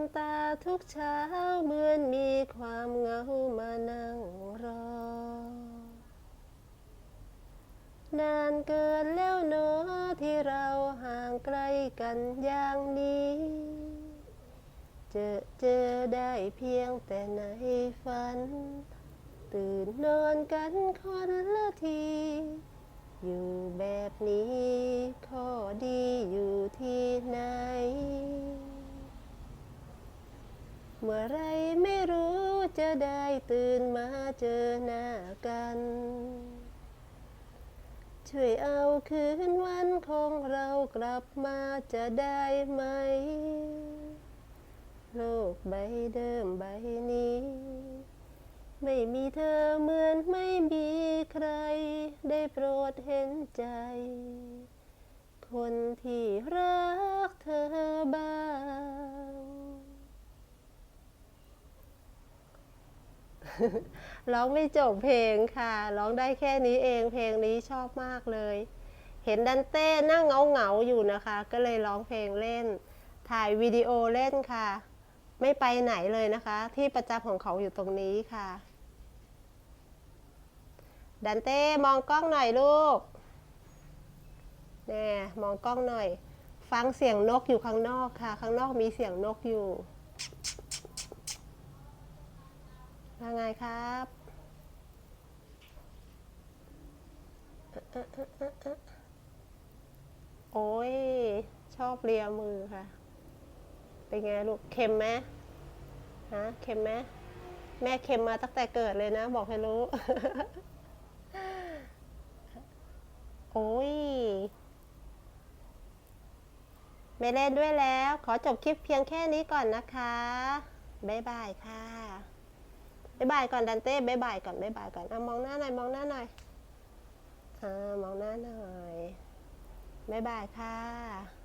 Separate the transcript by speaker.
Speaker 1: มตาทุกเช้าเหมือนมีความเหงามานั่งรอนานเกินแล้วเนอะที่เราห่างไกลกันอย่างนี้ เจอเจอได้เพียงแต่ในฝัน ตื่นนอนกันคนละที อยู่แบบนี้ข้อดีอยู่ที่ไหน เมื่อไรไม่รู้จะได้ตื่นมาเจอหน้ากัน ช่วยเอาคืนวันของเรากลับมาจะได้ไหม โลกใบเดิมใบนี้ ไม่มีเธอเหมือนไม่มีใคร ได้โปรดเห็นใจ คนที่รักเธอบ้าง ร้องไม่จบเพลงค่ะ ร้องได้แค่นี้เองเพลงนี้ชอบมากเลย เห็นดันเต้นั่งเงาเงาๆอยู่นะคะ ก็เลยร้องเพลงเล่น ถ่ายวิดีโอเล่นค่ะ ไม่ไปไหนเลยนะคะ ที่ประจำของเขาอยู่ตรงนี้ค่ะ ดันเต้มองกล้องหน่อยลูกแน่มองกล้องหน่อย ฟังเสียงนกอยู่ข้างนอกค่ะ ข้างนอกมีเสียงนกอยู่ ว่าไงครับโอ้ย ชอบเลียมือค่ะ เป็นไงลูก เค็มไหมฮะ เค็มไหมแม่เค็มมาตั้งแต่เกิดเลยนะ บอกให้รู้ โอ้ย ไม่เล่นด้วยแล้ว ขอจบคลิปเพียงแค่นี้ก่อนนะคะ บ๊ายบายค่ะ บ๊ายบายก่อนดันเต้บ๊ายบายก่อนบ๊ายบายก่อนอะมองหน้าหน่อยมองหน้าหน่อยอ่ามองหน้าหน่อยบ๊ายบายค่ะ